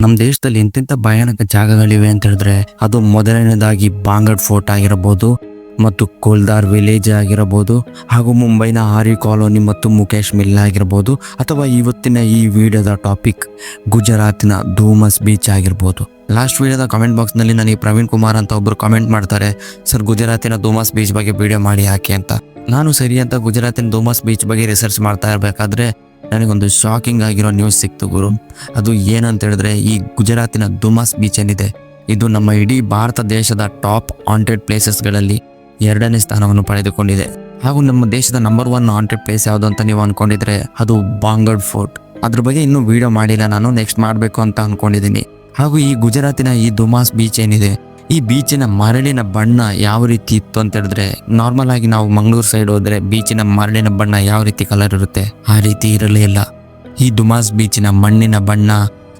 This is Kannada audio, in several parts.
ನಮ್ಮ ದೇಶದಲ್ಲಿ ಎಂತೆಂಥ ಭಯಾನಕ ಜಾಗಗಳಿವೆ ಅಂತ ಹೇಳಿದ್ರೆ ಅದು ಮೊದಲನೇದಾಗಿ ಬಾಂಗಡ್ ಫೋರ್ಟ್ ಆಗಿರಬಹುದು ಮತ್ತು ಕೋಲ್ದಾರ್ ವಿಲೇಜ್ ಆಗಿರಬಹುದು ಹಾಗೂ ಮುಂಬೈನ ಆರಿ ಕಾಲೋನಿ ಮತ್ತು ಮುಖೇಶ್ ಮಿಲ್ ಆಗಿರ್ಬೋದು ಅಥವಾ ಇವತ್ತಿನ ಈ ವಿಡಿಯೋದ ಟಾಪಿಕ್ ಗುಜರಾತಿನ ಧೂಮಸ್ ಬೀಚ್ ಆಗಿರ್ಬೋದು ಲಾಸ್ಟ್ ವಿಡಿಯೋದ ಕಾಮೆಂಟ್ ಬಾಕ್ಸ್ನಲ್ಲಿ ನನಗೆ ಪ್ರವೀಣ್ ಕುಮಾರ್ ಅಂತ ಒಬ್ಬರು ಕಾಮೆಂಟ್ ಮಾಡ್ತಾರೆ, ಸರ್, ಗುಜರಾತಿನ ಧೂಮಸ್ ಬೀಚ್ ಬಗ್ಗೆ ವಿಡಿಯೋ ಮಾಡಿ ಯಾಕೆ? ಅಂತ. ನಾನು ಸರಿ ಅಂತ ಗುಜರಾತಿನ ಧೂಮಸ್ ಬೀಚ್ ಬಗ್ಗೆ ರಿಸರ್ಚ್ ಮಾಡ್ತಾ ಇರಬೇಕಾದ್ರೆ ನನಗೊಂದು ಶಾಕಿಂಗ್ ಆಗಿರೋ ನ್ಯೂಸ್ ಸಿಕ್ತು ಗುರು. ಅದು ಏನಂತ ಹೇಳಿದ್ರೆ ಈ ಗುಜರಾತಿನ ದುಮಾಸ್ ಬೀಚ್ ಏನಿದೆ, ಇದು ನಮ್ಮ ಇಡೀ ಭಾರತ ದೇಶದ ಟಾಪ್ ಹಾಂಟೆಡ್ ಪ್ಲೇಸಸ್ಗಳಲ್ಲಿ ಎರಡನೇ ಸ್ಥಾನವನ್ನು ಪಡೆದುಕೊಂಡಿದೆ. ಹಾಗೂ ನಮ್ಮ ದೇಶದ ನಂಬರ್ ಒನ್ ಹಾಂಟೆಡ್ ಪ್ಲೇಸ್ ಯಾವುದು ಅಂತ ನೀವು ಅನ್ಕೊಂಡಿದ್ರೆ ಅದು ಬಾಂಗಡ್ ಫೋರ್ಟ್ ಅದ್ರ ಬಗ್ಗೆ ಇನ್ನೂ ವಿಡಿಯೋ ಮಾಡಿಲ್ಲ, ನಾನು ನೆಕ್ಸ್ಟ್ ಮಾಡಬೇಕು ಅಂತ ಅಂದ್ಕೊಂಡಿದ್ದೀನಿ ಹಾಗೂ ಈ ಗುಜರಾತಿನ ಈ ದುಮಾಸ್ ಬೀಚ್ ಏನಿದೆ ಈ ಬೀಚಿನ ಮರಳಿನ ಬಣ್ಣ ಯಾವ ರೀತಿ ಇತ್ತು ಅಂತ ಹೇಳಿದ್ರೆ ನಾರ್ಮಲ್ ಆಗಿ ನಾವು ಮಂಗಳೂರು ಸೈಡ್ ಹೋದ್ರೆ ಬೀಚಿನ ಮರಳಿನ ಬಣ್ಣ ಯಾವ ರೀತಿ ಕಲರ್ ಇರುತ್ತೆ? ಆ ರೀತಿ ಇರಲೇ ಇಲ್ಲ. ಈ ದುಮಾಸ್ ಬೀಚಿನ ಮಣ್ಣಿನ ಬಣ್ಣ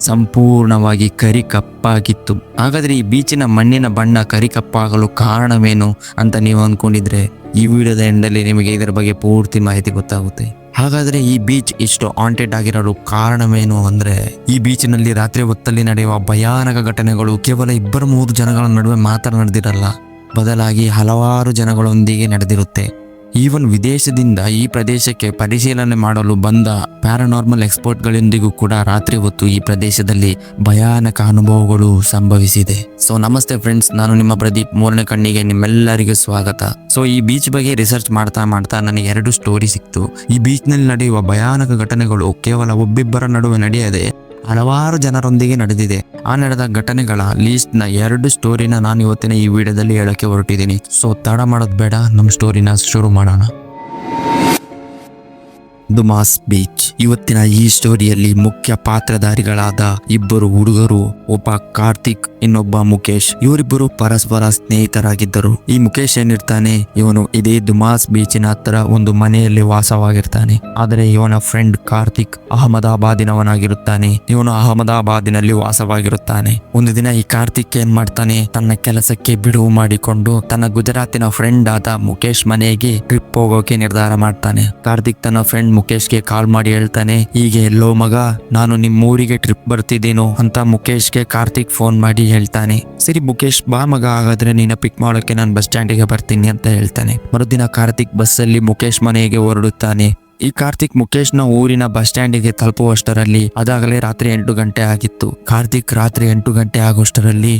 ಸಂಪೂರ್ಣವಾಗಿ ಕರಿ ಕಪ್ಪಾಗಿತ್ತು ಹಾಗಾದ್ರೆ ಈ ಬೀಚಿನ ಮಣ್ಣಿನ ಬಣ್ಣ ಕರಿ ಕಪ್ಪಾಗಲು ಕಾರಣವೇನು ಅಂತ ನೀವು ಅನ್ಕೊಂಡಿದ್ರೆ ಈ ವಿಡಿಯೋದ ಎಂಡಲ್ಲಿ ನಿಮಗೆ ಇದರ ಬಗ್ಗೆ ಪೂರ್ತಿ ಮಾಹಿತಿ ಗೊತ್ತಾಗುತ್ತೆ. ಹಾಗಾದ್ರೆ ಈ ಬೀಚ್ ಇಷ್ಟು ಆಂಟೆಡ್ ಆಗಿರಲು ಕಾರಣವೇನು ಅಂದ್ರೆ ಈ ಬೀಚ್ನಲ್ಲಿ ರಾತ್ರಿ ಹೊತ್ತಲ್ಲಿ ನಡೆಯುವ ಭಯಾನಕ ಘಟನೆಗಳು ಕೇವಲ ಇಬ್ಬರು ಮೂರು ಜನಗಳ ನಡುವೆ ಮಾತ್ರ ನಡೆದಿರಲ್ಲ. ಬದಲಾಗಿ ಹಲವಾರು ಜನಗಳೊಂದಿಗೆ ನಡೆದಿರುತ್ತೆ. ಈವನ್ ವಿದೇಶದಿಂದ ಈ ಪ್ರದೇಶಕ್ಕೆ ಪರಿಶೀಲನೆ ಮಾಡಲು ಬಂದ ಪ್ಯಾರಾನಾರ್ಮಲ್ ಎಕ್ಸ್ಪರ್ಟ್ಗಳೊಂದಿಗೂ ಕೂಡ ರಾತ್ರಿ ಹೊತ್ತು ಈ ಪ್ರದೇಶದಲ್ಲಿ ಭಯಾನಕ ಅನುಭವಗಳು ಸಂಭವಿಸಿದೆ. ಸೊ, ನಮಸ್ತೆ ಫ್ರೆಂಡ್ಸ್, ನಾನು ನಿಮ್ಮ ಪ್ರದೀಪ್ ಮೂರನೇ ಕಣ್ಣಿಗೆ ನಿಮ್ಮೆಲ್ಲರಿಗೂ ಸ್ವಾಗತ. ಸೊ, ಈ ಬೀಚ್ ಬಗ್ಗೆ ರಿಸರ್ಚ್ ಮಾಡ್ತಾ ಮಾಡ್ತಾ ನನಗೆ ಎರಡು ಸ್ಟೋರಿ ಸಿಕ್ತು. ಈ ಬೀಚ್ನಲ್ಲಿ ನಡೆಯುವ ಭಯಾನಕ ಘಟನೆಗಳು ಕೇವಲ ಒಬ್ಬಿಬ್ಬರ ನಡುವೆ ನಡೆಯದೆ ಹಲವಾರು ಜನರೊಂದಿಗೆ ನಡೆದಿದೆ. ಆ ನಡೆದ ಘಟನೆಗಳ ಲೀಸ್ಟ್ನ ಎರಡು ಸ್ಟೋರಿನ ನಾನು ಇವತ್ತಿನ ಈ ವಿಡಿಯೋದಲ್ಲಿ ಹೇಳಕ್ಕೆ ಹೊರಟಿದ್ದೀನಿ. ಸೊ ತಡ ಮಾಡೋದು ಬೇಡ. ನಮ್ಮ ಸ್ಟೋರಿನ ಶುರು ಮಾಡೋಣ. ದುಮಾಸ್ ಬೀಚ್. ಇವತ್ತಿನ ಈ ಸ್ಟೋರಿಯಲ್ಲಿ ಮುಖ್ಯ ಪಾತ್ರಧಾರಿಗಳಾದ ಇಬ್ಬರು ಹುಡುಗರು, ಒಬ್ಬ ಕಾರ್ತಿಕ್, ಇನ್ನೊಬ್ಬ ಮುಖೇಶ್ ಇವರಿಬ್ಬರು ಪರಸ್ಪರ ಸ್ನೇಹಿತರಾಗಿದ್ದರು. ಈ ಮುಖೇಶ್ ಏನಿರ್ತಾನೆ, ಇವನು ಇದೇ ದುಮಾಸ್ ಬೀಚಿನ ಹತ್ರ ಒಂದು ಮನೆಯಲ್ಲಿ ವಾಸವಾಗಿರ್ತಾನೆ. ಆದರೆ ಇವನ ಫ್ರೆಂಡ್ ಕಾರ್ತಿಕ್ ಅಹಮದಾಬಾದಿನವನಾಗಿರುತ್ತಾನೆ. ಇವನು ಅಹಮದಾಬಾದಿನಲ್ಲಿ ವಾಸವಾಗಿರುತ್ತಾನೆ. ಒಂದು ದಿನ ಈ ಕಾರ್ತಿಕ್ ಏನ್ ಮಾಡ್ತಾನೆ, ತನ್ನ ಕೆಲಸಕ್ಕೆ ಬಿಡುವು ಮಾಡಿಕೊಂಡು ತನ್ನ ಗುಜರಾತಿನ ಫ್ರೆಂಡ್ ಆದ ಮುಖೇಶ್ ಮನೆಗೆ ಟ್ರಿಪ್ ಹೋಗೋಕೆ ನಿರ್ಧಾರ ಮಾಡ್ತಾನೆ. ಕಾರ್ತಿಕ್ ತನ್ನ ಫ್ರೆಂಡ್ ಮುಖೇಶ್ಗೆ ಕಾಲ್ ಮಾಡಿ ಹೇಳ್ತಾನೆ, ಹೀಗೆ ಎಲ್ಲೋ ಮಗ, ನಾನು ನಿಮ್ಮ ಊರಿಗೆ ಟ್ರಿಪ್ ಬರ್ತಿದ್ದೀನೋ ಅಂತ ಮುಖೇಶ್ಗೆ ಕಾರ್ತಿಕ್ ಫೋನ್ ಮಾಡಿ ಹೇಳ್ತಾನೆ. ಸರಿ ಮುಖೇಶ್ ಬಾ ಮಗ, ಹಾಗಾದ್ರೆ ನಿನ್ನ ಪಿಕ್ ಮಾಡೋಕೆ ನಾನು ಬಸ್ ಸ್ಟ್ಯಾಂಡಿಗೆ ಬರ್ತೀನಿ ಅಂತ ಹೇಳ್ತಾನೆ. ಮರುದಿನ ಕಾರ್ತಿಕ್ ಬಸ್ಸಲ್ಲಿ ಮುಖೇಶ್ ಮನೆಗೆ ಹೊರಡುತ್ತಾನೆ. ಈ ಕಾರ್ತಿಕ್ ಮುಖೇಶ್ನ ಊರಿನ ಬಸ್ ಸ್ಟ್ಯಾಂಡಿಗೆ ತಲುಪುವಷ್ಟರಲ್ಲಿ ಅದಾಗಲೇ ರಾತ್ರಿ ಎಂಟು ಗಂಟೆ ಆಗಿತ್ತು. ಕಾರ್ತಿಕ್ ರಾತ್ರಿ ಎಂಟು ಗಂಟೆ ಆಗುವಷ್ಟರಲ್ಲಿ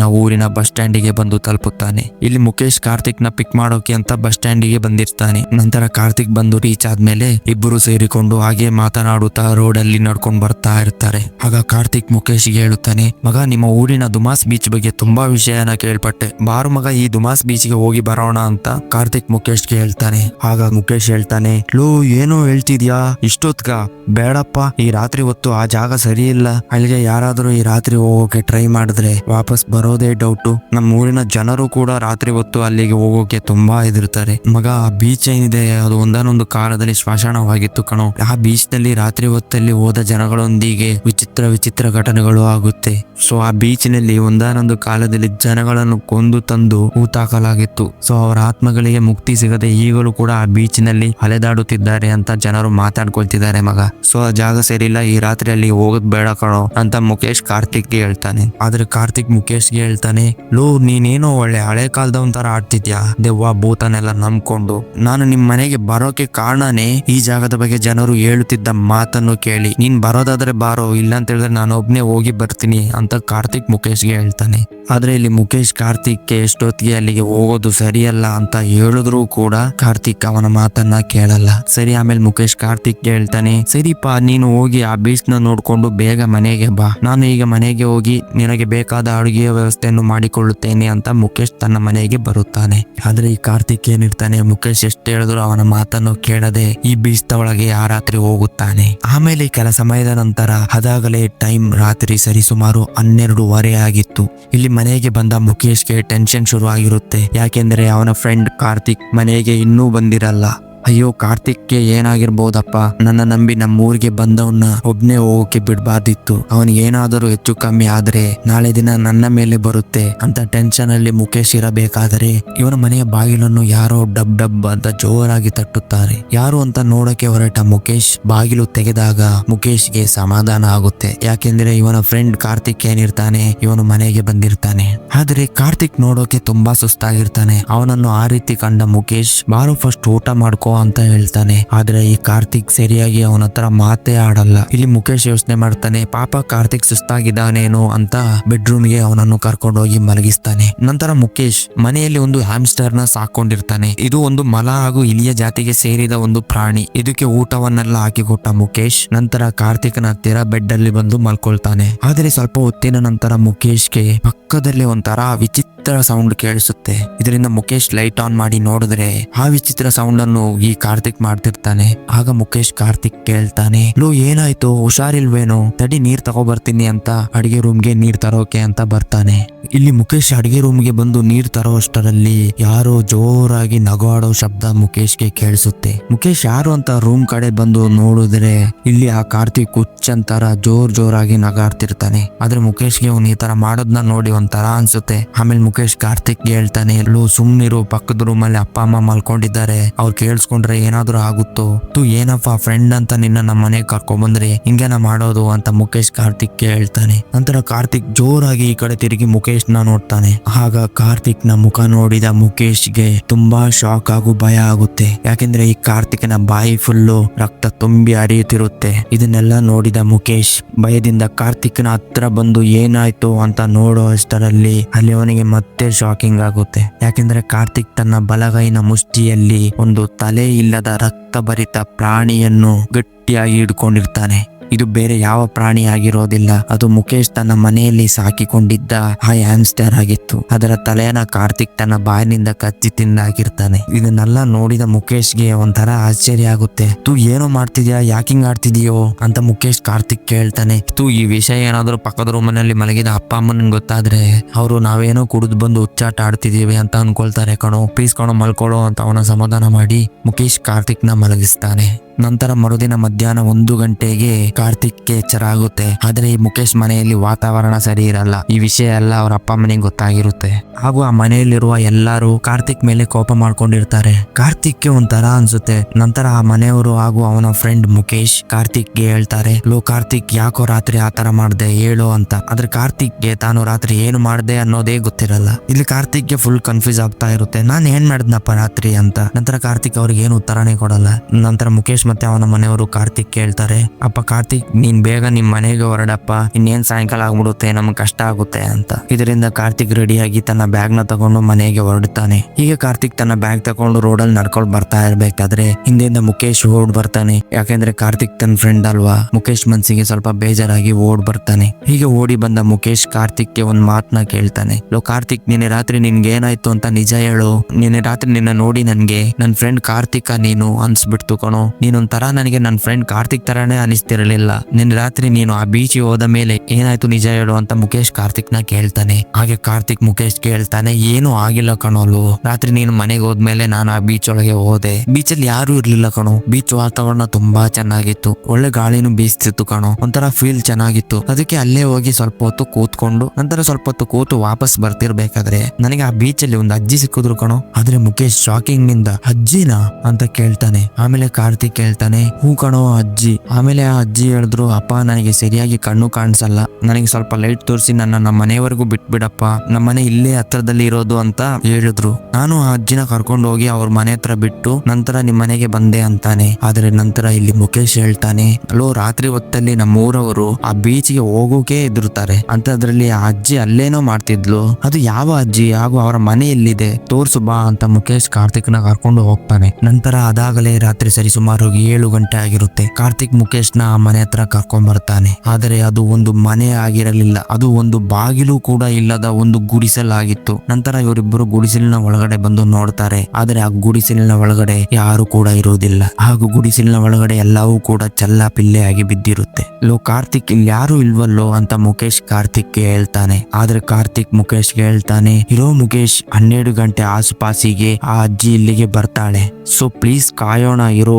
ನ ಊರಿನ ಬಸ್ ಸ್ಟ್ಯಾಂಡಿಗೆ ಬಂದು ತಲುಪುತ್ತಾನೆ. ಇಲ್ಲಿ ಮುಖೇಶ್ ಕಾರ್ತಿಕ್ನ ಪಿಕ್ ಮಾಡೋಕೆ ಅಂತ ಬಸ್ ಸ್ಟ್ಯಾಂಡಿಗೆ ಬಂದಿರ್ತಾನೆ. ನಂತರ ಕಾರ್ತಿಕ್ ಬಂದು ರೀಚ್ ಆದ್ಮೇಲೆ ಇಬ್ಬರು ಸೇರಿಕೊಂಡು ಹಾಗೆ ಮಾತನಾಡುತ್ತಾ ರೋಡ್ ಅಲ್ಲಿ ನಡ್ಕೊಂಡು ಬರ್ತಾ ಇರ್ತಾರೆ. ಆಗ ಕಾರ್ತಿಕ್ ಮುಖೇಶ್ಗೆ ಹೇಳುತ್ತಾನೆ, ಮಗ, ನಿಮ್ಮ ಊರಿನ ದುಮಾಸ್ ಬೀಚ್ ಬಗ್ಗೆ ತುಂಬಾ ವಿಷಯನ ಕೇಳ್ಪಟ್ಟೆ. ಬಾರು ಮಗ, ಈ ದುಮಾಸ್ ಬೀಚ್ಗೆ ಹೋಗಿ ಬರೋಣ ಅಂತ, ಕಾರ್ತಿಕ್ ಮುಖೇಶ್ಗೆ ಹೇಳ್ತಾನೆ. ಆಗ ಮುಖೇಶ್ ಹೇಳ್ತಾನೆ, ಲೋ ಏನೋ ಹೇಳ್ತಿದ್ಯಾ? ಇಷ್ಟೊತ್ಗ? ಬೇಡಪ್ಪ, ಈ ರಾತ್ರಿ ಹೊತ್ತು ಆ ಜಾಗ ಸರಿ ಇಲ್ಲ ಅಲ್ಲಿಗೆ ಯಾರಾದರೂ ಈ ರಾತ್ರಿ ಹೋಗೋಕೆ ಟ್ರೈ ಮಾಡಿದ್ರೆ ವಾಪಸ್ ಬರೋದೇ ಡೌಟು. ನಮ್ಮ ಊರಿನ ಜನರು ಕೂಡ ರಾತ್ರಿ ಹೊತ್ತು ಅಲ್ಲಿಗೆ ಹೋಗೋಕೆ ತುಂಬಾ ಹೆದರ್ತಾರೆ. ಮಗ, ಆ ಬೀಚ್ ಏನಿದೆ? ಅದು ಒಂದಾನೊಂದು ಕಾಲದಲ್ಲಿ ಸ್ಮಶಾನವಾಗಿತ್ತು ಕಣೋ. ಆ ಬೀಚ್ನಲ್ಲಿ ರಾತ್ರಿ ಹೊತ್ತಲ್ಲಿ ಹೋದ ಜನಗಳೊಂದಿಗೆ ವಿಚಿತ್ರ ವಿಚಿತ್ರ ಘಟನೆಗಳು ಆಗುತ್ತೆ. ಸೊ ಆ ಬೀಚ್ನಲ್ಲಿ ಒಂದಾನೊಂದು ಕಾಲದಲ್ಲಿ ಜನಗಳನ್ನು ಕೊಂದು ತಂದು ಹೂತಾಕಲಾಗಿತ್ತು. ಸೊ ಅವರ ಆತ್ಮಗಳಿಗೆ ಮುಕ್ತಿ ಸಿಗದೆ ಈಗಲೂ ಕೂಡ ಆ ಬೀಚ್ನಲ್ಲಿ ಅಲೆದಾಡುತ್ತಿದ್ದಾರೆ. ಅಂತ ಜನರು ಮಾತಾಡ್ಕೊಳ್ತಿದ್ದಾರೆ ಮಗ. ಸೊ ಆ ಜಾಗ ಸೇರಿಲ್ಲ, ಈ ರಾತ್ರಿ ಅಲ್ಲಿ ಹೋಗೋದ್ ಬೇಡ ಕಣೋ ಅಂತ ಮುಖೇಶ್ ಕಾರ್ತಿಕ್ಗೆ ಹೇಳ್ತಾನೆ. ಆದ್ರೆ ಕಾರ್ತಿಕ್ ಮುಖೇಶ್ಗೆ ಹೇಳ್ತಾನೆ, ಲೋ, ನೀನೇನೋ ಒಳ್ಳೆ ಹಳೆ ಕಾಲದವನ್ ತರ ಆಡ್ತಿದ್ಯಾ? ದೆವ್ವ ಭೂತನೆಲ್ಲ ನಂಬ್ಕೊಂಡು. ನಾನು ನಿಮ್ ಮನೆಗೆ ಬರೋಕೆ ಕಾರಣನೇ ಈ ಜಾಗದ ಬಗ್ಗೆ ಜನರು ಹೇಳುತ್ತಿದ್ದ ಮಾತನ್ನು ಕೇಳಿ. ನೀನ್ ಬರೋದಾದ್ರೆ ಬಾರೋ ಇಲ್ಲ ಅಂತ ಹೇಳಿದ್ರೆ ನಾನು ಒಬ್ನೇ ಹೋಗಿ ಬರ್ತೀನಿ ಅಂತ ಕಾರ್ತಿಕ್ ಮುಖೇಶ್ಗೆ ಹೇಳ್ತಾನೆ. ಆದ್ರೆ ಇಲ್ಲಿ ಮುಖೇಶ್ ಕಾರ್ತಿಕ್ಗೆ ಎಷ್ಟೊತ್ತಿಗೆ ಅಲ್ಲಿಗೆ ಹೋಗೋದು ಸರಿಯಲ್ಲ ಅಂತ ಹೇಳಿದ್ರು ಕೂಡ ಕಾರ್ತಿಕ್ ಅವನ ಮಾತನ್ನ ಕೇಳಲ್ಲ. ಸರಿ ಆಮೇಲೆ ಮುಖೇಶ್ ಕಾರ್ತಿಕ್ ಹೇಳ್ತಾನೆ, ಸರಿಪಾ, ನೀನು ಹೋಗಿ ಆ ಬೀಚ್ನ ನೋಡ್ಕೊಂಡು ಬೇಗ ಮನೆಗೆ ಬಾ. ನಾನು ಈಗ ಮನೆಗೆ ಹೋಗಿ ನಿನಗೆ ಬೇಕಾದ ಅಡುಗೆಯ ವ್ಯವಸ್ಥೆಯನ್ನು ಮಾಡಿಕೊಳ್ಳುತ್ತೇನೆ, ಅಂತ ಮುಖೇಶ್ ತನ್ನ ಮನೆಗೆ ಬರುತ್ತಾನೆ. ಆದ್ರೆ ಈ ಕಾರ್ತಿಕ್ ಏನಿರ್ತಾನೆ ಮುಖೇಶ್ ಎಷ್ಟು ಹೇಳಿದ್ರು ಅವನ ಮಾತನ್ನು ಕೇಳದೆ ಈ ಬೀಚ್ ಒಳಗೆ ಆ ರಾತ್ರಿ ಹೋಗುತ್ತಾನೆ. ಆಮೇಲೆ ಕೆಲ ಸಮಯದ ನಂತರ ಅದಾಗಲೇ ಟೈಮ್ ರಾತ್ರಿ ಸರಿಸುಮಾರು ಹನ್ನೆರಡೂವರೆ ಆಗಿತ್ತು. ಇಲ್ಲಿ ಮನೆಗೆ ಬಂದ ಮುಖೇಶ್ಗೆ ಟೆನ್ಷನ್ ಶುರು ಆಗಿರುತ್ತೆ ಯಾಕೆಂದ್ರೆ ಅವನ ಫ್ರೆಂಡ್ ಕಾರ್ತಿಕ್ ಮನೆಗೆ ಇನ್ನೂ ಬಂದಿರಲ್ಲ. ಅಯ್ಯೋ, ಕಾರ್ತಿಕ್ಗೆ ಏನಾಗಿರ್ಬೋದಪ್ಪ? ನನ್ನ ನಂಬಿ ನಮ್ಮ ಊರಿಗೆ ಬಂದವನ್ನ ಒಬ್ನೇ ಹೋಗೋಕೆ ಬಿಡ್ಬಾರ್ದಿತ್ತು. ಅವನಿಗೆ ಏನಾದರೂ ಹೆಚ್ಚು ಕಮ್ಮಿ ಆದ್ರೆ ನಾಳೆ ದಿನ ನನ್ನ ಮೇಲೆ ಬರುತ್ತೆ ಅಂತ ಟೆನ್ಷನ್ ಅಲ್ಲಿ ಮುಖೇಶ್ ಇರಬೇಕಾದರೆ ಇವನ ಮನೆಯ ಬಾಗಿಲನ್ನು ಯಾರೋ ಡಬ್ ಡಬ್ ಅಂತ ಜೋರಾಗಿ ತಟ್ಟುತ್ತಾರೆ. ಯಾರು ಅಂತ ನೋಡಕ್ಕೆ ಹೊರಟ ಮುಖೇಶ್ ಬಾಗಿಲು ತೆಗೆದಾಗ ಮುಖೇಶ್ಗೆ ಸಮಾಧಾನ ಆಗುತ್ತೆ. ಯಾಕೆಂದ್ರೆ ಇವನ ಫ್ರೆಂಡ್ ಕಾರ್ತಿಕ್ ಏನಿರ್ತಾನೆ, ಇವನು ಮನೆಗೆ ಬಂದಿರ್ತಾನೆ. ಆದ್ರೆ ಕಾರ್ತಿಕ್ ನೋಡೋಕೆ ತುಂಬಾ ಸುಸ್ತಾಗಿರ್ತಾನೆ. ಅವನನ್ನು ಆ ರೀತಿ ಕಂಡ ಮುಖೇಶ್ ಬಾರು ಫಸ್ಟ್ ಊಟ ಮಾಡ್ಕೋ ಅಂತ ಹೇಳ್ತಾನೆ. ಆದ್ರೆ ಈ ಕಾರ್ತಿಕ್ ಸರಿಯಾಗಿ ಅವನ ಹತ್ರ ಮಾತೇ ಆಡಲ್ಲ. ಇಲ್ಲಿ ಮುಖೇಶ್ ಯೋಚನೆ ಮಾಡ್ತಾನೆ, ಪಾಪ ಕಾರ್ತಿಕ್ ಸುಸ್ತಾಗಿದ್ದಾನೇನೋ ಅಂತ ಬೆಡ್ರೂಮ್ಗೆ ಅವನನ್ನು ಕರ್ಕೊಂಡು ಹೋಗಿ ಮಲಗಿಸ್ತಾನೆ. ನಂತರ ಮುಖೇಶ್ ಮನೆಯಲ್ಲಿ ಒಂದು ಹ್ಯಾಮ್ಸ್ಟರ್ನ ಸಾಕೊಂಡಿರ್ತಾನೆ. ಇದು ಒಂದು ಮಲ ಹಾಗೂ ಇಲಿಯ ಜಾತಿಗೆ ಸೇರಿದ ಒಂದು ಪ್ರಾಣಿ. ಇದಕ್ಕೆ ಊಟವನ್ನೆಲ್ಲ ಹಾಕಿಕೊಟ್ಟ ಮುಖೇಶ್ ನಂತರ ಕಾರ್ತಿಕ್ನ ಹತ್ತಿರ ಬೆಡ್ ಅಲ್ಲಿ ಬಂದು ಮಲ್ಕೊಳ್ತಾನೆ. ಆದ್ರೆ ಸ್ವಲ್ಪ ಹೊತ್ತಿನ ನಂತರ ಮುಖೇಶ್ಗೆ ಪಕ್ಕದಲ್ಲಿ ಒಂಥರ ವಿಚಿತ್ರ ಸೌಂಡ್ ಕೇಳಿಸುತ್ತೆ. ಇದರಿಂದ ಮುಖೇಶ್ ಲೈಟ್ ಆನ್ ಮಾಡಿ ನೋಡಿದ್ರೆ ಆ ವಿಚಿತ್ರ ಸೌಂಡ್ ಅನ್ನು ಈ ಕಾರ್ತಿಕ್ ಮಾಡ್ತಿರ್ತಾನೆ. ಆಗ ಮುಖೇಶ್ ಕಾರ್ತಿಕ್ ಕೇಳ್ತಾನೆ, ಲೋ, ಏನಾಯ್ತು? ಹುಷಾರಿಲ್ವೇನೋ? ತಡಿ ನೀರ್ ತಗೋ ಬರ್ತೀನಿ ಅಂತ ಅಡಿಗೆ ರೂಮ್ಗೆ ನೀರ್ ತರೋಕೆ ಅಂತ ಬರ್ತಾನೆ. ಇಲ್ಲಿ ಮುಖೇಶ್ ಅಡಿಗೆ ರೂಮ್ಗೆ ಬಂದು ನೀರ್ ತರೋ ಅಷ್ಟರಲ್ಲಿ ಯಾರೋ ಜೋರಾಗಿ ನಗಾಡೋ ಶಬ್ದ ಮುಖೇಶ್ಗೆ ಕೇಳಿಸುತ್ತೆ. ಮುಖೇಶ್ ಯಾರು ಅಂತ ರೂಮ್ ಕಡೆ ಬಂದು ನೋಡಿದ್ರೆ ಇಲ್ಲಿ ಆ ಕಾರ್ತಿಕ್ ಹುಚ್ಚಂತರ ಜೋರ್ ಜೋರಾಗಿ ನಗಾಡ್ತಿರ್ತಾನೆ. ಆದ್ರೆ ಮುಖೇಶ್ಗೆ ಅವ್ನು ಈ ತರ ಮಾಡೋದ್ನ ನೋಡಿ ಒಂಥರ ಅನ್ಸುತ್ತೆ. ಆಮೇಲೆ ಮುಖೇಶ್ ಕಾರ್ತಿಕ್ ಹೇಳ್ತಾನೆ ಎಲ್ಲೋ ಸುಮ್ನಿರು, ಪಕ್ಕದ ರೂಮಲ್ಲಿ ಅಪ್ಪ, ಅಮ್ಮ ಮಲ್ಕೊಂಡಿದ್ದಾರೆ. ಅವ್ರು ಕೇಳಿಸ್ಕೊಂಡ್ರೆ ಏನಾದ್ರೂ ಆಗುತ್ತೋ? ತು ಏನಪ್ಪ ಫ್ರೆಂಡ್ ಅಂತ ನಿನ್ನ ನಮ್ಮ ಮನೆಗೆ ಕರ್ಕೊಂಬಂದ್ರೆ ಹಿಂಗೇನ ಮಾಡೋದು? ಅಂತ ಮುಖೇಶ್ ಕಾರ್ತಿಕ್ ಹೇಳ್ತಾನೆ ನಂತರ ಕಾರ್ತಿಕ್ ಜೋರಾಗಿ ಈ ಕಡೆ ತಿರುಗಿ ಮುಖೇಶ್ನ ನೋಡ್ತಾನೆ. ಆಗ ಕಾರ್ತಿಕ್ನ ಮುಖ ನೋಡಿದ ಮುಖೇಶ್ಗೆ ತುಂಬಾ ಶಾಕ್ ಹಾಗೂ ಭಯ ಆಗುತ್ತೆ. ಯಾಕೆಂದ್ರೆ ಈ ಕಾರ್ತಿಕ್ನ ಬಾಯಿ ಫುಲ್ಲು ರಕ್ತ ತುಂಬಿ ಹರಿಯುತ್ತಿರುತ್ತೆ. ಇದನ್ನೆಲ್ಲ ನೋಡಿದ ಮುಖೇಶ್ ಭಯದಿಂದ ಕಾರ್ತಿಕ್ನ ಹತ್ರ ಬಂದು ಏನಾಯ್ತು? ಅಂತ ನೋಡೋ ಅಷ್ಟರಲ್ಲಿ ಅಲ್ಲಿ ಅವನಿಗೆ ಮತ್ತೆ ಶಾಕಿಂಗ್ ಆಗುತ್ತೆ. ಯಾಕೆಂದ್ರೆ ಕಾರ್ತಿಕ್ ತನ್ನ ಬಲಗೈನ ಮುಷ್ಟಿಯಲ್ಲಿ ಒಂದು ಇಲ್ಲದ ರಕ್ತಭರಿತ ಪ್ರಾಣಿಯನ್ನು ಗಟ್ಟಿಯಾಗಿ ಹಿಡ್ಕೊಂಡಿರ್ತಾನೆ. ಇದು ಬೇರೆ ಯಾವ ಪ್ರಾಣಿ ಆಗಿರೋದಿಲ್ಲ. ಅದು ಮುಖೇಶ್ ತನ್ನ ಮನೆಯಲ್ಲಿ ಸಾಕಿಕೊಂಡಿದ್ದ ಆ ಹ್ಯಾಮ್ಸ್ಟರ್ ಆಗಿತ್ತು. ಅದರ ತಲೆಯನ್ನ ಕಾರ್ತಿಕ್ ತನ್ನ ಬಾಯಿನಿಂದ ಕಚ್ಚಿ ತಿಂದಾಗಿರ್ತಾನೆ. ಇದನ್ನೆಲ್ಲ ನೋಡಿದ ಮುಖೇಶ್ಗೆ ಒಂಥರ ಆಶ್ಚರ್ಯ ಆಗುತ್ತೆ. ತೂ ಏನೋ ಮಾಡ್ತಿದ್ಯಾ? ಯಾಕಿಂಗ್ ಆಡ್ತಿದೀಯೋ? ಅಂತ ಮುಖೇಶ್ ಕಾರ್ತಿಕ್ ಕೇಳ್ತಾನೆ. ತೂ, ಈ ವಿಷಯ ಏನಾದ್ರೂ ಪಕ್ಕದ ರೂಮನಲ್ಲಿ ಮಲಗಿದ ಅಪ್ಪ ಅಮ್ಮನಿಗೆ ಗೊತ್ತಾದ್ರೆ ಅವರು ನಾವೇನೋ ಕುಡಿದು ಬಂದು ಹುಚ್ಚಾಟ ಆಡ್ತಿದೀವಿ ಅಂತ ಅನ್ಕೊಳ್ತಾರೆ ಕಣೋ. ಪ್ಲೀಸ್ ಕಣೋ ಮಲ್ಕೊಳ್ಳೋ ಅಂತ ಅವನ ಸಮಾಧಾನ ಮಾಡಿ ಮುಖೇಶ್ ಕಾರ್ತಿಕ್ನ ಮಲಗಿಸ್ತಾನೆ. ನಂತರ ಮರುದಿನ ಮಧ್ಯಾಹ್ನ ಒಂದು ಗಂಟೆಗೆ ಕಾರ್ತಿಕ್ಗೆ ಎಚ್ಚರ ಆಗುತ್ತೆ. ಆದ್ರೆ ಈ ಮುಖೇಶ್ ಮನೆಯಲ್ಲಿ ವಾತಾವರಣ ಸರಿ ಇರಲ್ಲ. ಈ ವಿಷಯ ಎಲ್ಲ ಅವ್ರ ಅಪ್ಪ ಮನೆಗೆ ಗೊತ್ತಾಗಿರುತ್ತೆ. ಹಾಗೂ ಆ ಮನೆಯಲ್ಲಿರುವ ಎಲ್ಲರೂ ಕಾರ್ತಿಕ್ ಮೇಲೆ ಕೋಪ ಮಾಡ್ಕೊಂಡಿರ್ತಾರೆ. ಕಾರ್ತಿಕ್ಗೆ ಒಂಥರ ಅನ್ಸುತ್ತೆ. ನಂತರ ಆ ಮನೆಯವರು ಹಾಗೂ ಅವನ ಫ್ರೆಂಡ್ ಮುಖೇಶ್ ಕಾರ್ತಿಕ್ಗೆ ಹೇಳ್ತಾರೆ, ಲೋ ಕಾರ್ತಿಕ್, ಯಾಕೋ ರಾತ್ರಿ ಆತರ ಮಾಡ್ದೆ? ಹೇಳು ಅಂತ. ಆದ್ರೆ ಕಾರ್ತಿಕ್ಗೆ ತಾನು ರಾತ್ರಿ ಏನು ಮಾಡ್ದೆ ಅನ್ನೋದೇ ಗೊತ್ತಿರಲ್ಲ. ಇಲ್ಲಿ ಕಾರ್ತಿಕ್ಗೆ ಫುಲ್ ಕನ್ಫ್ಯೂಸ್ ಆಗ್ತಾ ಇರುತ್ತೆ. ನಾನ್ ಏನ್ ಮಾಡಿದ್ನಪ್ಪ ರಾತ್ರಿ? ಅಂತ. ನಂತರ ಕಾರ್ತಿಕ್ ಅವ್ರಿಗೆ ಏನು ಉತ್ತರನೇ ಕೊಡಲ್ಲ. ನಂತರ ಮುಖೇಶ್ ಮತ್ತೆ ಅವನ ಮನೆಯವರು ಕಾರ್ತಿಕ್ ಕೇಳ್ತಾರೆ, ಅಪ್ಪ ಕಾರ್ತಿಕ್, ನೀನ್ ಬೇಗ ನಿಮ್ ಮನೆಗೆ ಹೊರಡಪ್ಪ, ಇನ್ನೇನ್ ಸಾಯಂಕಾಲ ಆಗ್ಬಿಡುತ್ತೆ, ನಮ್ಗೆ ಕಷ್ಟ ಆಗುತ್ತೆ ಅಂತ. ಇದರಿಂದ ಕಾರ್ತಿಕ್ ರೆಡಿಯಾಗಿ ತನ್ನ ಬ್ಯಾಗ್ನ ತಗೊಂಡು ಮನೆಗೆ ಹೊರಡ್ತಾನೆ. ಹೀಗೆ ಕಾರ್ತಿಕ್ ತನ್ನ ಬ್ಯಾಗ್ ತಗೊಂಡು ಅಲ್ಲಿ ನಡ್ಕೊಂಡು ಬರ್ತಾ ಇರ್ಬೇಕಾದ್ರೆ ಹಿಂದೆಯಿಂದ ಮುಖೇಶ್ ಓಡ್ ಬರ್ತಾನೆ. ಯಾಕೆಂದ್ರೆ ಕಾರ್ತಿಕ್ ತನ್ನ ಫ್ರೆಂಡ್ ಅಲ್ವಾ? ಮುಖೇಶ್ ಮನ್ಸಿಗೆ ಸ್ವಲ್ಪ ಬೇಜಾರಾಗಿ ಓಡ್ ಬರ್ತಾನೆ. ಹೀಗೆ ಓಡಿ ಬಂದ ಮುಖೇಶ್ ಕಾರ್ತಿಕ್ಗೆ ಒಂದ್ ಮಾತನ್ನ ಕೇಳ್ತಾನೆ. ಲೋ ಕಾರ್ತಿಕ್, ನಿನ್ನೆ ರಾತ್ರಿ ನಿನ್ಗೆ ಏನಾಯ್ತು ಅಂತ ನಿಜ ಹೇಳು. ನಿನ್ನೆ ರಾತ್ರಿ ನಿನ್ನ ನೋಡಿ ನನ್ಗೆ. ನನ್ ಫ್ರೆಂಡ್ ಕಾರ್ತಿಕ ನೀನು, ಅನ್ಸ್ಬಿಡ್ತು ಕಣೋ. ನೀನೊಂಥರ ನನಗೆ ನನ್ನ ಫ್ರೆಂಡ್ ಕಾರ್ತಿಕ್ ತರಾನೇ ಅನಿಸ್ತಿರಲಿಲ್ಲ. ನಿನ್ನ ರಾತ್ರಿ ನೀನು ಆ ಬೀಚ್ ಹೋದ ಮೇಲೆ ಏನಾಯ್ತು ನಿಜ ಹೇಳು ಅಂತ ಮುಖೇಶ್ ಕಾರ್ತಿಕ್ನ ಕೇಳ್ತಾನೆ. ಹಾಗೆ ಕಾರ್ತಿಕ್ ಮುಖೇಶ್ ಕೇಳ್ತಾನೆ, ಏನು ಆಗಿಲ್ಲ ಕಣೋಲು ರಾತ್ರಿ ನೀನು ಮನೆಗೆ ಹೋದ್ಮೇಲೆ ನಾನು ಆ ಬೀಚ್ ಒಳಗೆ ಹೋದೆ. ಬೀಚ್ ಅಲ್ಲಿ ಯಾರು ಇರ್ಲಿಲ್ಲ ಕಣೋ. ಬೀಚ್ ವಾತಾವರಣ ತುಂಬಾ ಚೆನ್ನಾಗಿತ್ತು. ಒಳ್ಳೆ ಗಾಳಿನು ಬೀಸ್ತಿತ್ತು ಕಣೋ. ಒಂಥರ ಫೀಲ್ ಚೆನ್ನಾಗಿತ್ತು. ಅದಕ್ಕೆ ಅಲ್ಲೇ ಹೋಗಿ ಸ್ವಲ್ಪ ಹೊತ್ತು ಕೂತ್ಕೊಂಡು, ನಂತರ ಸ್ವಲ್ಪ ಹೊತ್ತು ಕೂತು ವಾಪಸ್ ಬರ್ತಿರ್ಬೇಕಾದ್ರೆ ನನಗೆ ಆ ಬೀಚ್ ಅಲ್ಲಿ ಒಂದು ಅಜ್ಜಿ ಸಿಕ್ಕಿದ್ರು ಕಣೋ. ಆದ್ರೆ ಮುಖೇಶ್ ಶಾಕಿಂಗ್ನಿಂದ, ಅಜ್ಜಿನಾ? ಅಂತ ಕೇಳ್ತಾನೆ. ಆಮೇಲೆ ಕಾರ್ತಿಕ್ ಕೇಳ್ತಾನೆ, ಹೂ ಕಣೋ ಅಜ್ಜಿ. ಆಮೇಲೆ ಆ ಅಜ್ಜಿ ಹೇಳಿದ್ರು, ಅಪ್ಪ, ನನಗೆ ಸರಿಯಾಗಿ ಕಣ್ಣು ಕಾಣಿಸಲ್ಲ. ನನಗೆ ಸ್ವಲ್ಪ ಲೈಟ್ ತೋರಿಸಿ ನನ್ನ ನಮ್ಮ ಮನೆಯವರೆಗೂ ಬಿಟ್ಬಿಡಪ್ಪ. ನಮ್ಮ ಮನೆ ಇಲ್ಲೇ ಹತ್ರದಲ್ಲಿ ಇರೋದು ಅಂತ ಹೇಳಿದ್ರು. ನಾನು ಆ ಅಜ್ಜಿನ ಕರ್ಕೊಂಡು ಹೋಗಿ ಅವ್ರ ಮನೆ ಹತ್ರ ಬಿಟ್ಟು ನಂತರ ನಿಮ್ಮ ಮನೆಗೆ ಬಂದೆ ಅಂತಾನೆ. ಆದ್ರೆ ನಂತರ ಇಲ್ಲಿ ಮುಖೇಶ್ ಹೇಳ್ತಾನೆ, ಅಲೋ, ರಾತ್ರಿ ಹೊತ್ತಲ್ಲಿ ನಮ್ಮ ಊರವರು ಆ ಬೀಚ್ಗೆ ಹೋಗೋಕೆ ಎದುರುತ್ತಾರೆ ಅಂತದ್ರಲ್ಲಿ ಆ ಅಜ್ಜಿ ಅಲ್ಲೇನೋ ಮಾಡ್ತಿದ್ಲು. ಅದು ಯಾವ ಅಜ್ಜಿ? ಹಾಗೂ ಅವರ ಮನೆ ಎಲ್ಲಿದೆ? ತೋರ್ಸು ಬಾ, ಅಂತ ಮುಖೇಶ್ ಕಾರ್ತಿಕ್ನ ಕರ್ಕೊಂಡು ಹೋಗ್ತಾನೆ. ನಂತರ ಅದಾಗಲೇ ರಾತ್ರಿ ಸರಿ ಸುಮಾರು ಅವಾಗ ಏಳು ಗಂಟೆ ಆಗಿರುತ್ತೆ. ಕಾರ್ತಿಕ್ ಮುಖೇಶ್ನ ಆ ಮನೆ ಹತ್ರ ಕರ್ಕೊಂಡ್ ಬರ್ತಾನೆ. ಆದರೆ ಅದು ಒಂದು ಮನೆ ಆಗಿರಲಿಲ್ಲ. ಅದು ಒಂದು ಬಾಗಿಲು ಕೂಡ ಇಲ್ಲದ ಒಂದು ಗುಡಿಸಲಾಗಿತ್ತು ನಂತರ ಇವರಿಬ್ಬರು ಗುಡಿಸಲಿನ ಒಳಗಡೆ ಬಂದು ನೋಡ್ತಾರೆ. ಆದರೆ ಆ ಗುಡಿಸಲಿನ ಒಳಗಡೆ ಯಾರು ಕೂಡ ಇರುವುದಿಲ್ಲ. ಹಾಗೂ ಗುಡಿಸಲಿನ ಒಳಗಡೆ ಎಲ್ಲವೂ ಕೂಡ ಚಲ್ಲಾಪಿಲ್ಲೆಯಾಗಿ ಬಿದ್ದಿರುತ್ತೆ. ಲೋ, ಕಾರ್ತಿಕ್ ಇಲ್ಲಿ ಯಾರು ಇಲ್ವಲ್ಲೋ ಅಂತ ಮುಖೇಶ್ ಕಾರ್ತಿಕ್ಗೆ ಹೇಳ್ತಾನೆ. ಆದ್ರೆ ಕಾರ್ತಿಕ್ ಮುಖೇಶ್ಗೆ ಹೇಳ್ತಾನೆ, ಇರೋ ಮುಖೇಶ್ ಹನ್ನೆರಡು ಗಂಟೆ ಆಸುಪಾಸಿಗೆ ಆ ಅಜ್ಜಿ ಇಲ್ಲಿಗೆ ಬರ್ತಾಳೆ. ಸೊ, ಪ್ಲೀಸ್ ಕಾಯೋಣ ಇರೋ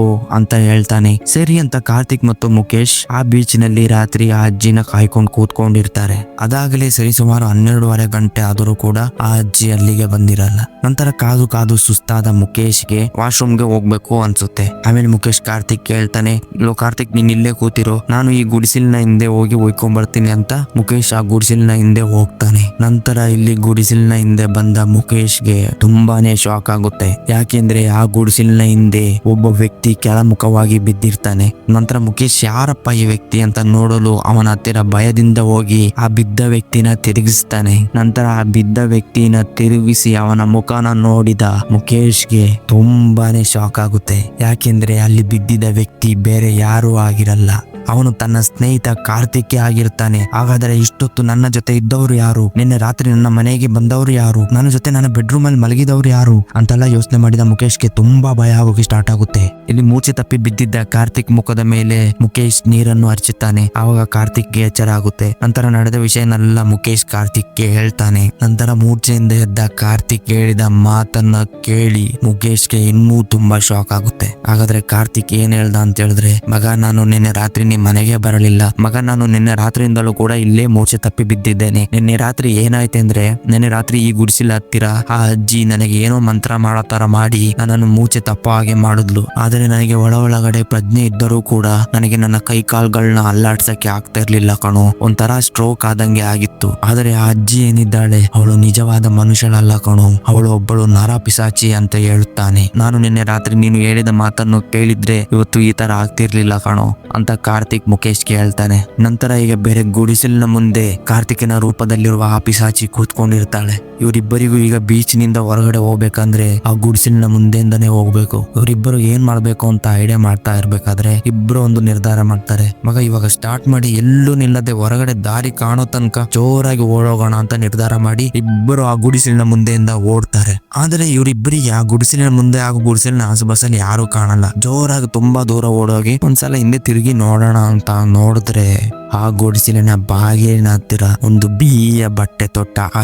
ಹೇಳ್ತಾನೆ. ಸರಿ ಅಂತ ಕಾರ್ತಿಕ್ ಮತ್ತು ಮುಖೇಶ್ ಆ ಬೀಚ್ನಲ್ಲಿ ರಾತ್ರಿ ಆ ಅಜ್ಜಿನ ಕಾಯ್ಕೊಂಡು ಕೂತ್ಕೊಂಡಿರ್ತಾರೆ. ಅದಾಗಲೇ ಸರಿ ಸುಮಾರು ಹನ್ನೆರಡೂವರೆ ಗಂಟೆ ಆದರೂ ಕೂಡ ಆ ಅಜ್ಜಿ ಅಲ್ಲಿಗೆ ಬಂದಿರಲ್ಲ. ನಂತರ ಕಾದು ಕಾದು ಸುಸ್ತಾದ ಮುಖೇಶ್ಗೆ ವಾಶ್ರೂಮ್ಗೆ ಹೋಗ್ಬೇಕು ಅನ್ಸುತ್ತೆ. ಆಮೇಲೆ ಮುಖೇಶ್ ಕಾರ್ತಿಕ್ ಕೇಳ್ತಾನೆ, ಲೋ ಕಾರ್ತಿಕ್, ನೀನ್ ಇಲ್ಲೇ ಕೂತಿರೋ. ನಾನು ಈ ಗುಡಿಸಿಲಿನ ಹಿಂದೆ ಹೋಗಿ ಒಯ್ಕೊಂಡ್ ಬರ್ತೀನಿ ಅಂತ. ಮುಖೇಶ್ ಆ ಗುಡಿಸಿಲಿನ ಹಿಂದೆ ಹೋಗ್ತಾನೆ. ನಂತರ ಇಲ್ಲಿ ಗುಡಿಸಿಲಿನ ಹಿಂದೆ ಬಂದ ಮುಖೇಶ್ಗೆ ತುಂಬಾನೇ ಶಾಕ್ ಆಗುತ್ತೆ. ಯಾಕೆಂದ್ರೆ ಆ ಗುಡಿಸಿಲಿನ ಹಿಂದೆ ಒಬ್ಬ ವ್ಯಕ್ತಿ ಕೆಳಮುಖವಾಗಿ ಬಿದ್ದಿರ್ತಾನೆ. ನಂತರ ಮುಖೇಶ್ ಯಾರಪ್ಪ ಈ ವ್ಯಕ್ತಿ ಅಂತ ನೋಡಲು ಅವನ ಹತ್ತಿರ ಭಯದಿಂದ ಹೋಗಿ ಆ ಬಿದ್ದ ವ್ಯಕ್ತಿನ ತಿರುಗಿಸ್ತಾನೆ. ನಂತರ ಆ ಬಿದ್ದ ವ್ಯಕ್ತಿನ ತಿರುಗಿಸಿ ಅವನ ಮುಖನ ನೋಡಿದ ಮುಖೇಶ್ಗೆ ತುಂಬಾನೇ ಶಾಕ್ ಆಗುತ್ತೆ. ಯಾಕೆಂದ್ರೆ ಅಲ್ಲಿ ಬಿದ್ದಿದ್ದ ವ್ಯಕ್ತಿ ಬೇರೆ ಯಾರೂ ಆಗಿರಲ್ಲ. ಅವನು ತನ್ನ ಸ್ನೇಹಿತ ಕಾರ್ತಿಕೆ ಆಗಿರ್ತಾನೆ. ಹಾಗಾದರೆ ಇಷ್ಟೊತ್ತು ನನ್ನ ಜೊತೆ ಇದ್ದವರು ಯಾರು? ನಿನ್ನೆ ರಾತ್ರಿ ನನ್ನ ಮನೆಗೆ ಬಂದವರು ಯಾರು? ನನ್ನ ಜೊತೆ ನನ್ನ ಬೆಡ್ರೂಮ್ ಅಲ್ಲಿ ಮಲಗಿದವರು ಯಾರು? ಅಂತೆಲ್ಲ ಯೋಚನೆ ಮಾಡಿದ ಮುಖೇಶ್ಗೆ ತುಂಬಾ ಭಯ ಆಗೋಕೆ ಸ್ಟಾರ್ಟ್ ಆಗುತ್ತೆ. ಇಲ್ಲಿ ಮೂರ್ಛೆ ತಪ್ಪಿ ಬಿದ್ದಿದ್ದ ಕಾರ್ತಿಕ್ ಮುಖದ ಮೇಲೆ ಮುಖೇಶ್ ನೀರನ್ನು ಹರಿಸುತ್ತಾನೆ ಆವಾಗ ಕಾರ್ತಿಕ್ಗೆ ಎಚ್ಚರ ಆಗುತ್ತೆ. ನಂತರ ನಡೆದ ವಿಷಯನೆಲ್ಲ ಮುಖೇಶ್ ಕಾರ್ತಿಕ್ಗೆ ಹೇಳ್ತಾನೆ. ನಂತರ ಮೂರ್ಛೆಯಿಂದ ಎದ್ದ ಕಾರ್ತಿಕ್ ಹೇಳಿದ ಮಾತನ್ನ ಕೇಳಿ ಮುಖೇಶ್ಗೆ ಇನ್ನೂ ತುಂಬಾ ಶಾಕ್ ಆಗುತ್ತೆ. ಹಾಗಾದ್ರೆ ಕಾರ್ತಿಕ್ ಏನ್ ಹೇಳ್ದ ಅಂತ ಹೇಳಿದ್ರೆ, ಮಗ, ನಾನು ನಿನ್ನೆ ರಾತ್ರಿ ನಿಮ್ ಮನೆಗೆ ಬರಲಿಲ್ಲ. ಮಗ, ನಾನು ನಿನ್ನೆ ರಾತ್ರಿಯಿಂದಲೂ ಕೂಡ ಇಲ್ಲೇ ಮೂರ್ಛೆ ತಪ್ಪಿ ಬಿದ್ದಿದ್ದೇನೆ. ನಿನ್ನೆ ರಾತ್ರಿ ಏನಾಯ್ತು ಅಂದ್ರೆ, ನಿನ್ನೆ ರಾತ್ರಿ ಈ ಗುಡಿಸಿಲ್ಲ ಹತ್ತಿರ ಆ ಅಜ್ಜಿ ನನಗೆ ಏನೋ ಮಂತ್ರ ಮಾಡೋ ತರ ಮಾಡಿ ನನ್ನನ್ನು ಮೂಚೆ ತಪ್ಪ ಹಾಗೆ ಮಾಡಿದ್ಲು. ಆದರೆ ನನಗೆ ಒಳ ಒಳಗಡೆ ಪ್ರಜ್ಞೆ ಇದ್ದರೂ ಕೂಡ ನನಗೆ ನನ್ನ ಕೈ ಕಾಲ್ಗಳನ್ನ ಅಲ್ಲಾಡ್ಸಕ್ಕೆ ಆಗ್ತಾ ಇರ್ಲಿಲ್ಲ ಕಣೋ. ಒಂಥರ ಸ್ಟ್ರೋಕ್ ಆದಂಗೆ ಆಗಿತ್ತು. ಆದ್ರೆ ಆ ಅಜ್ಜಿ ಏನಿದ್ದಾಳೆ? ಅವಳು ನಿಜವಾದ ಮನುಷ್ಯಳಲ್ಲ ಕಣೋ. ಅವಳು ಒಬ್ಬಳು ನರ ಪಿಸಾಚಿ ಅಂತ ಹೇಳುತ್ತಾನೆ. ನಾನು ನಿನ್ನೆ ರಾತ್ರಿ ನೀನು ಹೇಳಿದ ಮಾತನ್ನು ಕೇಳಿದ್ರೆ ಇವತ್ತು ಈ ತರ ಆಗ್ತಿರ್ಲಿಲ್ಲ ಕಣೋ ಅಂತ ಕಾರ್ತಿಕ್ ಮುಖೇಶ್ ಕೇಳ್ತಾನೆ. ನಂತರ ಈಗ ಬೇರೆ ಗುಡಿಸಲಿನ ಮುಂದೆ ಕಾರ್ತಿಕನ ರೂಪದಲ್ಲಿರುವ ಆ ಪಿಸಾಚಿ ಕೂತ್ಕೊಂಡಿರ್ತಾಳೆ. ಇವರಿಬ್ಬರಿಗೂ ಈಗ ಬೀಚ್ನಿಂದ ಹೊರಗಡೆ ಹೋಗ್ಬೇಕಂದ್ರೆ ಆ ಗುಡಿಸಲಿನ ಮುಂದೆಯಿಂದನೇ ಹೋಗ್ಬೇಕು. ಇವರಿಬ್ಬರು ಏನ್ ಮಾಡ್ಬೇಕು ಅಂತ ಐಡಿಯಾ ಮಾಡ್ತಾ ಇರ್ಬೇಕಾದ್ರೆ ಇಬ್ರು ಒಂದು ನಿರ್ಧಾರ ಮಾಡ್ತಾರೆ. ಮಗ, ಇವಾಗ ಸ್ಟಾರ್ಟ್ ಮಾಡಿ ಎಲ್ಲೂ ನಿಲ್ಲದೆ ಹೊರಗಡೆ ದಾರಿ ಕಾಣೋ ತನಕ ಜೋರಾಗಿ ಓಡೋಗೋಣ ಅಂತ ನಿರ್ಧಾರ ಮಾಡಿ ಇಬ್ಬರು ಆ ಗುಡಿಸಲಿನ ಮುಂದೆಯಿಂದ ಓಡ್ತಾರೆ. ಆದ್ರೆ ಇವರಿಬ್ಬರಿಗೆ ಆ ಗುಡಿಸಲಿನ ಮುಂದೆ ಹಾಗೂ ಗುಡಿಸಲಿನ ಆಸುಬಾಸಲ್ಲಿ ಯಾರು ಕಾಣಲ್ಲ. ಜೋರಾಗಿ ತುಂಬಾ ದೂರ ಓಡೋಗಿ ಒಂದ್ಸಲ ಹಿಂದೆ ತಿರುಗಿ ನೋಡೋಣ ಅಂತ ನೋಡಿದ್ರೆ ಆ ಗುಡಿಸಿಲಿನ ಬಾಗಿಲಿನ ಹತ್ತಿರ ಒಂದು ಬಿಳಿಯ ಬಟ್ಟೆ ತೊಟ್ಟ ಆ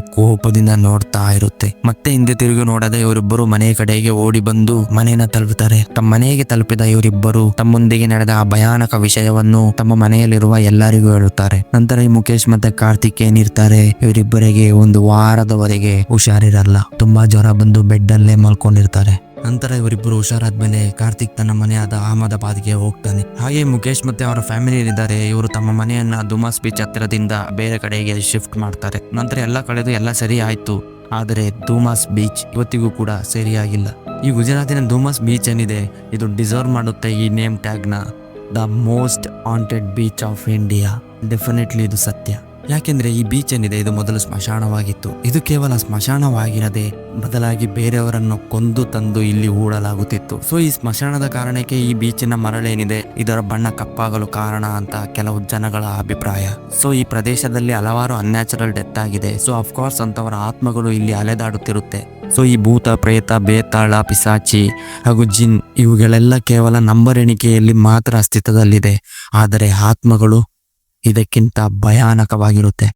ಕೋಪದಿಂದ ನೋಡ್ತಾ ಇರುತ್ತೆ. ಮತ್ತೆ ಹಿಂದೆ ತಿರುಗಿ ನೋಡದೆ ಇವರಿಬ್ಬರು ಮನೆ ಕಡೆಗೆ ಓಡಿ ಬಂದು ಮನೆಯನ್ನ ತಲುಪುತ್ತಾರೆ ತಮ್ಮ ಮನೆಗೆ ತಲುಪಿದ ಇವರಿಬ್ಬರು ತಮ್ಮೊಂದಿಗೆ ನಡೆದ ಆ ಭಯಾನಕ ವಿಷಯವನ್ನು ತಮ್ಮ ಮನೆಯಲ್ಲಿರುವ ಎಲ್ಲರಿಗೂ ಹೇಳುತ್ತಾರೆ. ನಂತರ ಈ ಮುಖೇಶ್ ಮತ್ತೆ ಕಾರ್ತಿಕ್ ಏನಿರ್ತಾರೆ ಇವರಿಬ್ಬರಿಗೆ ಒಂದು ವಾರದವರೆಗೆ ಹುಷಾರಿರಲ್ಲ. ತುಂಬಾ ಜ್ವರ ಬಂದು ಬೆಡ್ ಅಲ್ಲೇ ಮಲ್ಕೊಂಡಿರ್ತಾರೆ. ನಂತರ ಇವರಿಬ್ಬರು ಹುಷಾರಾದ್ಮೇಲೆ ಕಾರ್ತಿಕ್ ತನ್ನ ಮನೆಯಾದ ಅಹಮದಾಬಾದ್ಗೆ ಹೋಗ್ತಾನೆ. ಹಾಗೆ ಮುಖೇಶ್ ಮತ್ತೆ ಅವರ ಫ್ಯಾಮಿಲಿ ಇದ್ದಾರೆ ಇವರು ತಮ್ಮ ಮನೆಯನ್ನ ದುಮಾಸ್ ಬೀಚ್ ಹತ್ತಿರದಿಂದ ಬೇರೆ ಕಡೆಗೆ ಶಿಫ್ಟ್ ಮಾಡ್ತಾರೆ. ನಂತರ ಎಲ್ಲ ಕಡೆದು ಎಲ್ಲ ಸರಿ ಆಯ್ತು. ಆದರೆ ಧೂಮಾಸ್ ಬೀಚ್ ಇವತ್ತಿಗೂ ಕೂಡ ಸರಿಯಾಗಿಲ್ಲ. ಈ ಗುಜರಾತಿನ ಧೂಮಾಸ್ ಬೀಚ್ ಏನಿದೆ, ಇದು ಡಿಸರ್ವ್ ಮಾಡುತ್ತೆ ಈ name ಟ್ಯಾಗ್ನ. The most haunted beach of India. Definitely ಇದು ಸತ್ಯ. ಯಾಕೆಂದ್ರೆ ಈ ಬೀಚ್ ಏನಿದೆ ಇದು ಮೊದಲು ಸ್ಮಶಾನವಾಗಿತ್ತು. ಇದು ಕೇವಲ ಸ್ಮಶಾನವಾಗಿರದೆ ಬದಲಾಗಿ ಬೇರೆಯವರನ್ನು ಕೊಂದು ತಂದು ಇಲ್ಲಿ ಹೂಡಲಾಗುತ್ತಿತ್ತು. ಸೊ, ಈ ಸ್ಮಶಾನದ ಕಾರಣಕ್ಕೆ ಈ ಬೀಚಿನ ಮರಳೇನಿದೆ, ಇದರ ಬಣ್ಣ ಕಪ್ಪಾಗಲು ಕಾರಣ ಅಂತ ಕೆಲವು ಜನಗಳ ಅಭಿಪ್ರಾಯ. ಸೊ, ಈ ಪ್ರದೇಶದಲ್ಲಿ ಹಲವಾರು ಅನ್ಯಾಚುರಲ್ ಡೆತ್ ಆಗಿದೆ. ಸೊ ಅಫ್ಕೋರ್ಸ್ ಅಂತವರ ಆತ್ಮಗಳು ಇಲ್ಲಿ ಅಲೆದಾಡುತ್ತಿರುತ್ತೆ. ಸೊ, ಈ ಭೂತ, ಪ್ರೇತ, ಬೇತಾಳ, ಪಿಸಾಚಿ ಹಾಗೂ ಜಿನ್ ಇವುಗಳೆಲ್ಲ ಕೇವಲ ನಂಬರ್ ಎಣಿಕೆಯಲ್ಲಿ ಮಾತ್ರ ಅಸ್ತಿತ್ವದಲ್ಲಿದೆ. ಆದರೆ ಆತ್ಮಗಳು ಇದಕ್ಕಿಂತ ಭಯಾನಕವಾಗಿರುತ್ತೆ.